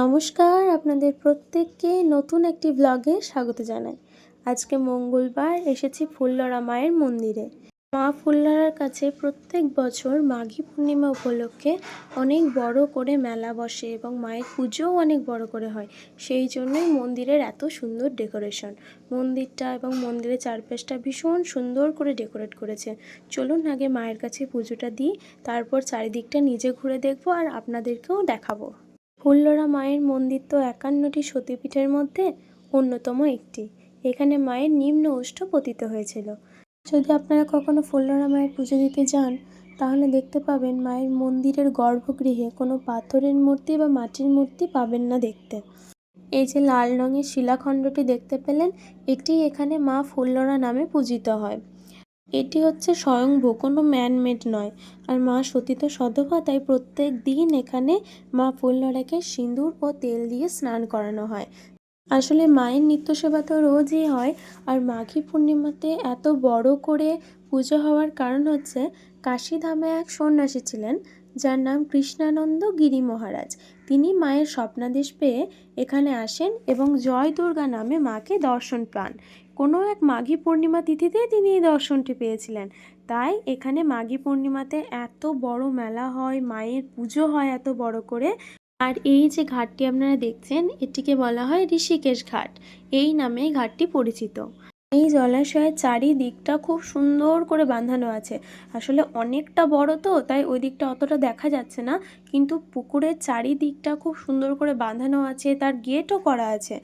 নমস্কার, আপনাদের প্রত্যেককে নতুন একটি ব্লগে স্বাগত জানাই। আজকে মঙ্গলবার, এসেছি ফুল্লরা মায়ের মন্দিরে। মা ফুল্লরার কাছে প্রত্যেক বছর মাঘী পূর্ণিমা উপলক্ষে অনেক বড় করে মেলা বসে এবং মায়ের পুজোও অনেক বড় করে হয়। সেই জন্যই মন্দিরের এত সুন্দর ডেকোরেশন। মন্দিরটা এবং মন্দিরের চারপাশটা ভীষণ সুন্দর করে ডেকোরেট করেছে। চলুন আগে মায়ের কাছে পুজোটা দিই, তারপর চারিদিকটা নিজে ঘুরে দেখব আর আপনাদেরকেও দেখাবো। ফুল্লরা মায়ের মন্দির তো একান্নটি সতীপীঠের মধ্যে অন্যতম একটি। এখানে মায়ের নিম্ন ওষ্ঠ পতিত হয়েছিল। যদি আপনারা কখনো ফুল্লরা মায়ের পুজো দিতে যান, তাহলে দেখতে পাবেন মায়ের মন্দিরের গর্ভগৃহে কোনো পাথরের মূর্তি বা মাটির মূর্তি পাবেন না দেখতে। এই যে লাল রঙের শিলাখণ্ডটি দেখতে পেলেন, এটি এখানে মা ফুল্লরা নামে পূজিত হয়। এটি হচ্ছে স্বয়ংভূ কোনো ম্যানমেড নয়। আর মা সতী তো সধবা তাই প্রত্যেক দিন এখানে মা ফুল্লরাকে সিঁদুর ও তেল দিয়ে স্নান করানো হয়। আসলে মায়ের নিত্য সেবা তো রোজই হয়। আর মাঘী পূর্ণিমাতে এত বড় করে পুজো হওয়ার কারণ হচ্ছে কাশীধামে এক সন্ন্যাসী ছিলেন, যার নাম কৃষ্ণানন্দ গিরি মহারাজ। তিনি মায়ের স্বপ্নাদেশ পেয়ে এখানে আসেন এবং জয় দুর্গা নামে মাকে দর্শন পান। কোনো এক মাঘী পূর্ণিমা তিথিতে তিনি এই দর্শনটি পেয়েছিলেন। তাই এখানে মাঘী পূর্ণিমাতে এত বড় মেলা হয়, মায়ের পুজো হয় এত বড় করে। আর এই যে ঘাটটি আপনারা দেখছেন, এটিকে বলা হয় ঋষিকেশ ঘাট। এই নামে ঘাটটি পরিচিত। এই জলাশয়ের চারিদিকটা খুব সুন্দর করে বাঁধানো আছে। আসলে অনেকটা বড় তো, তাই ওই দিকটা অতটা দেখা যাচ্ছে না। কিন্তু পুকুরের চারিদিকটা খুব সুন্দর করে বাঁধানো আছে, তার গেটও করা আছে।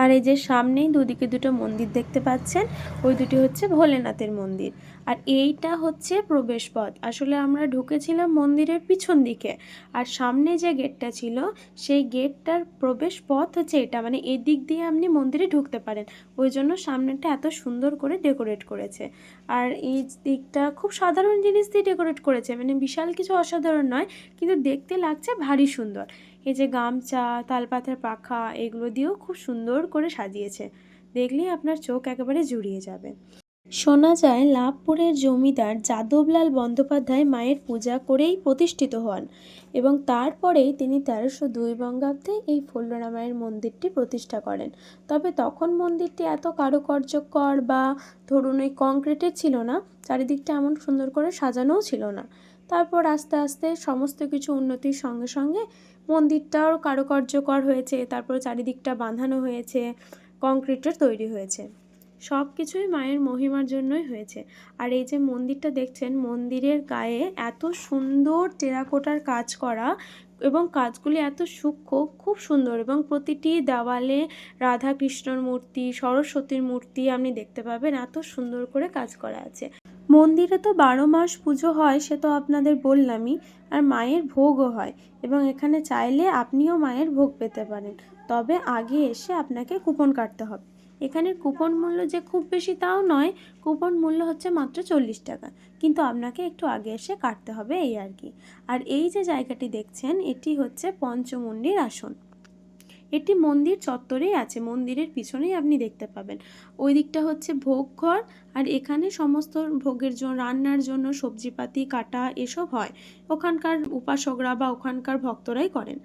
আর এই যে সামনেই দুদিকে দুটো মন্দির দেখতে পাচ্ছেন, ওই দুটি হচ্ছে ভোলেনাথের মন্দির। আর এইটা হচ্ছে প্রবেশপথ। আসলে আমরা ঢুকেছিলাম মন্দিরের পিছন দিকে, আর সামনে যে গেটটা ছিল, সেই গেটটার প্রবেশ পথ হচ্ছে এটা মানে এই দিক দিয়ে আপনি মন্দিরে ঢুকতে পারেন। ওই জন্য সামনেটা এত সুন্দর করে ডেকোরেট করেছে। আর এই দিকটা খুব সাধারণ জিনিস দিয়ে ডেকোরেট করেছে মানে বিশাল কিছু অসাধারণ নয়, কিন্তু দেখতে লাগছে ভারী সুন্দর। এই যে গামছা তালপাতার পাখা, এগুলো দিয়েও খুব সুন্দর করে সাজিয়েছে। দেখলেই আপনার চোখ একেবারে জুড়িয়ে যাবে। শোনা যায়, লাভপুরের জমিদার যাদবলাল বন্দ্যোপাধ্যায় মায়ের পূজা করেই প্রতিষ্ঠিত হন এবং তারপরেই তিনি তেরোশো দুই বঙ্গাব্দে এই ফুল্লরা মায়ের মন্দিরটি প্রতিষ্ঠা করেন। তবে তখন মন্দিরটি এত কারুকার্যকর বা, ধরুন ওই কংক্রিটের ছিল না, চারিদিকটা এমন সুন্দর করে সাজানোও ছিল না। তারপর আস্তে আস্তে সমস্ত কিছু উন্নতির সঙ্গে সঙ্গে মন্দিরটাও কারুকার্যকর হয়েছে, তারপর চারিদিকটা বাঁধানো হয়েছে, কংক্রিটের তৈরি হয়েছে। সব কিছুই মায়ের মহিমার জন্যই হয়েছে। আর এই যে মন্দিরটা দেখছেন, মন্দিরের গায়ে এত সুন্দর টেরাকোটার কাজ করা এবং কাজগুলি এত সূক্ষ্ম, খুব সুন্দর এবং প্রতিটি দেওয়ালে রাধা কৃষ্ণর মূর্তি, সরস্বতীর মূর্তি আপনি দেখতে পাবেন, এত সুন্দর করে কাজ করা আছে। মন্দিরে তো বারো মাস পুজো হয়, সে তো আপনাদের বললামই। আর মায়ের ভোগও হয় এবং এখানে চাইলে আপনিও মায়ের ভোগ পেতে পারেন। তবে আগে এসে আপনাকে কুপন কাটতে হবে। এখানের কুপন মূল্য যে খুব বেশি তাও নয়, কুপন মূল্য হচ্ছে মাত্র চল্লিশ টাকা। কিন্তু আপনাকে একটু আগে এসে কাটতে হবে এই আর কি। আর এই যে জায়গাটি দেখছেন, এটি হচ্ছে পঞ্চমুণ্ডির আসন। এটি মন্দির চত্বরেই আছে, মন্দিরের পিছনেই আপনি দেখতে পাবেন। ওই দিকটা হচ্ছে ভোগ ঘর, আর এখানে সমস্ত ভোগের জন্য রান্নার জন্য সবজিপাতি, কাটা এসব হয়। ওখানকার উপাসকরা বা ওখানকার ভক্তরাই করেন।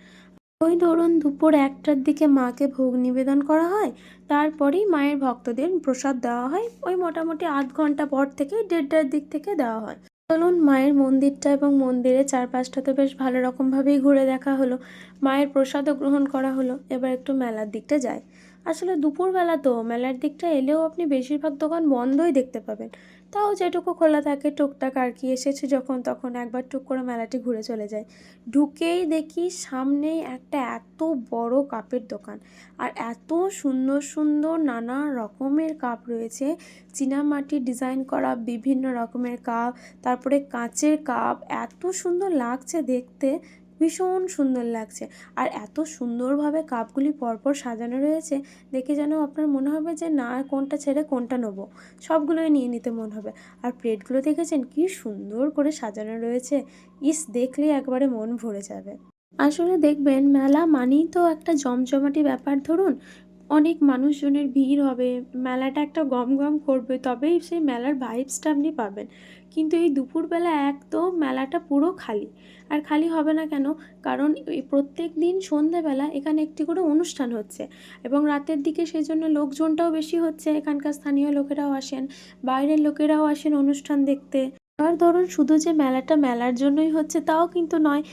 ওই ধরুন দুপুর একটার দিকে মাকে ভোগ নিবেদন করা হয়, তারপরেই মায়ের ভক্তদের প্রসাদ দেওয়া হয়। ওই মোটামুটি আধ ঘণ্টা পর থেকে দেড়টার দিক থেকে দেওয়া হয়। চলুন মায়ের মন্দিরটা এবং মন্দিরের চারপাশটা তো বেশ ভালো রকমভাবেই ঘুরে দেখা হলো। মায়ের প্রসাদও গ্রহণ করা হলো। এবার একটু মেলার দিকটা যায় আসলে দুপুরবেলা তো মেলার দিকটা এলেও আপনি বেশিরভাগ দোকান বন্ধই দেখতে পাবেন। তাও যেটুকু খোলা থাকে টুকটাক আর কি এসেছে যখন তখন একবার টুক করে মেলাটি ঘুরে চলে যায়। ঢুকেই দেখি সামনেই একটা এত বড় কাপের দোকান আর এত সুন্দর সুন্দর নানা রকমের কাপ রয়েছে। চীনামাটির ডিজাইন করা, বিভিন্ন রকমের কাপ, তারপরে কাঁচের কাপ, এত সুন্দর লাগছে দেখতে। ভীষণ সুন্দর লাগছে। আর এত সুন্দরভাবে কাপগুলি পরপর সাজানো রয়েছে, দেখে যেন আপনার মনে হবে যে, না, কোনটা ছেড়ে কোনটা নেব। সবগুলোই নিয়ে নিতে মন হবে। আর প্লেটগুলো দেখেছেন কি সুন্দর করে সাজানো রয়েছে। ইস, দেখলে একবারে মন ভরে যাবে। আসলে দেখবেন, মেলা মানেই তো একটা জমজমাটি ব্যাপার। ধরুন অনেক মানুষজনের ভিড় হবে, মেলাটা একটা গম গম করবে, তবেই সেই মেলার ভাইবসটা আপনি পাবেন। কিন্তু এই দুপুরবেলা একদম মেলাটা পুরো খালি। আর খালি হবে না কেন? কারণ প্রত্যেক দিন সন্ধেবেলা এখানে একটি করে অনুষ্ঠান হচ্ছে এবং রাতের দিকে সেই জন্য লোকজনটাও বেশি হচ্ছে, এখানকার স্থানীয় লোকেরাও আসেন, বাইরের লোকেরাও আসেন অনুষ্ঠান দেখতে। আর ধরুন শুধু যে মেলাটা মেলার জন্যই হচ্ছে, তাও কিন্তু নয়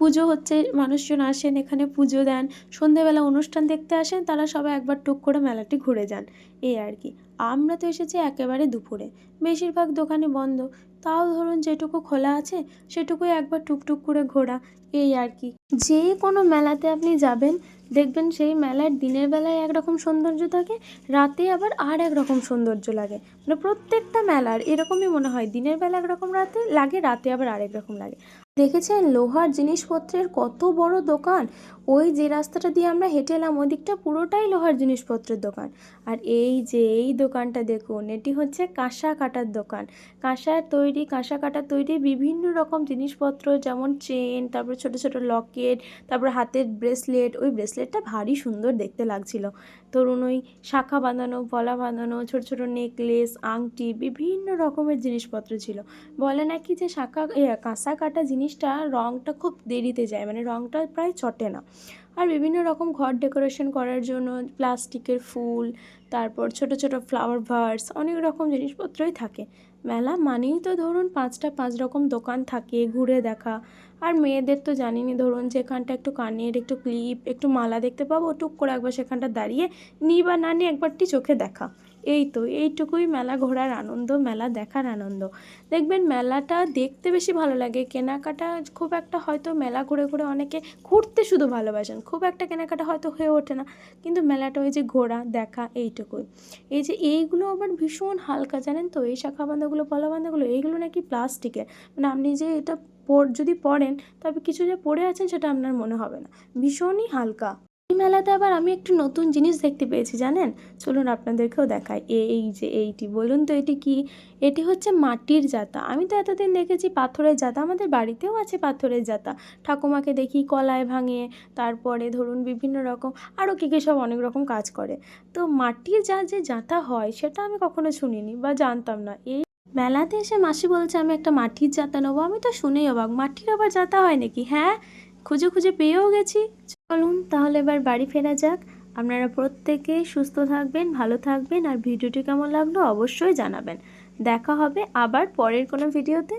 পুজো হচ্ছে, মানুষজন আসেন, এখানে পুজো দেন, সন্ধেবেলা অনুষ্ঠান দেখতে আসেন, তারা সবাই একবার টুক করে মেলাটি ঘুরে যান। এই আর কি। আমরা তো এসেছি একেবারে দুপুরে। বেশিরভাগ দোকানে বন্ধ। তাও ধরুন যেটুকু খোলা আছে, সেটুকুই একবার টুকটুক করে ঘোরা। এই আর কি। যে কোনো মেলাতে আপনি যাবেন, দেখবেন সেই মেলার দিনের বেলায় একরকম সৌন্দর্য থাকে, রাতে আবার আর একরকম সৌন্দর্য লাগে। মানে প্রত্যেকটা মেলার এরকমই মনে হয়। দিনের বেলা একরকম রাতে লাগে, রাতে আবার আরেক রকম লাগে। দেখেছেন লোহার জিনিসপত্রের কত বড় দোকান? ওই যে রাস্তাটা দিয়ে আমরা হেঁটে এলাম, ওই দিকটা পুরোটাই লোহার জিনিসপত্রের দোকান। আর এই যে এই দোকানটা দেখুন, এটি হচ্ছে কাঁসা কাটার দোকান। কাঁসার তৈরি, কাঁসা কাটার তৈরি বিভিন্ন রকম জিনিসপত্র যেমন চেন, তারপর ছোট ছোট লকেট, তারপর হাতের ব্রেসলেট। ওই ব্রেসলেটটা ভারী সুন্দর দেখতে লাগছিল। ধরুন ওই শাখা বাঁধানো পলা বাঁধানো, ছোট ছোট নেকলেস, আংটি, বিভিন্ন রকমের জিনিসপত্র ছিল। বলে নাকি যে শাখা কাঁসা কাটা জিনিসটা রঙটা খুব দেরিতে যায় মানে রঙটা প্রায় চটে না। আর বিভিন্ন রকম ঘর ডেকোরেশন করার জন্য প্লাস্টিকের ফুল, তারপর ছোট ছোট ফ্লাওয়ার ভার্স অনেক রকম জিনিসপত্রই থাকে। মেলা মানেই তো ধরুন পাঁচটা পাঁচ রকম দোকান থাকে ঘুরে দেখা। আর মেয়েদের তো জানিনি ধরুন যেখানটা একটু কানের একটু ক্লিপ একটু মালা দেখতে পাবো, টুক করে একবার সেখানটা দাঁড়িয়ে নিই বা না নিই একবারটি চোখে দেখা। এই তো, এইটুকুই মেলা ঘোরার আনন্দ, মেলা দেখার আনন্দ। দেখবেন মেলাটা দেখতে বেশি ভালো লাগে। কেনাকাটা খুব একটা হয়তো মেলা ঘুরে ঘুরে অনেকে ঘুরতে শুধু ভালোবাসেন। খুব একটা কেনাকাটা হয়তো হয়ে ওঠে না। কিন্তু মেলাটা ওই যে ঘোরা, দেখা, এইটুকুই। এই যে এইগুলো আবার ভীষণ হালকা, জানেন তো? এই শাখা বাঁধাগুলো পলা বাঁধাগুলো এইগুলো নাকি প্লাস্টিকের। মানে আপনি যে এটা পর, যদি পরেন, তবে কিছু যে পরে আছেন সেটা আপনার মনে হবে না। ভীষণই হালকা। এই মেলাতে আবার আমি একটু নতুন জিনিস দেখতে পেয়েছি, জানেন? চলুন আপনাদেরকেও দেখাই। এই যে এইটি, বলুন তো এটি কি? এটি হচ্ছে মাটির জাতা। আমি তো এতদিন দেখেছি পাথরের জাতা। আমাদের বাড়িতেও আছে পাথরের জাতা। ঠাকুমাকে দেখি কলায় ভাঙে, তারপরে ধরুন বিভিন্ন রকম, আরও কী কী সব অনেক রকম কাজ করে। তো মাটির যা যে জাতা হয়, সেটা আমি কখনো শুনিনি বা জানতাম না। এই মেলাতে এসে মাসি বলছে, আমি একটা মাটির জাতা নেব। আমি তো শুনেই অবাক। মাটির আবার জাতা হয় নাকি? হ্যাঁ? খুঁজে খুঁজে পেয়েও গেছি। চলুন তাহলে এবার বাড়ি ফেরা যাক। আপনারা প্রত্যেকে সুস্থ থাকবেন, ভালো থাকবেন আর ভিডিওটি কেমন লাগল অবশ্যই জানাবেন। দেখা হবে আবার পরের কোনো ভিডিওতে।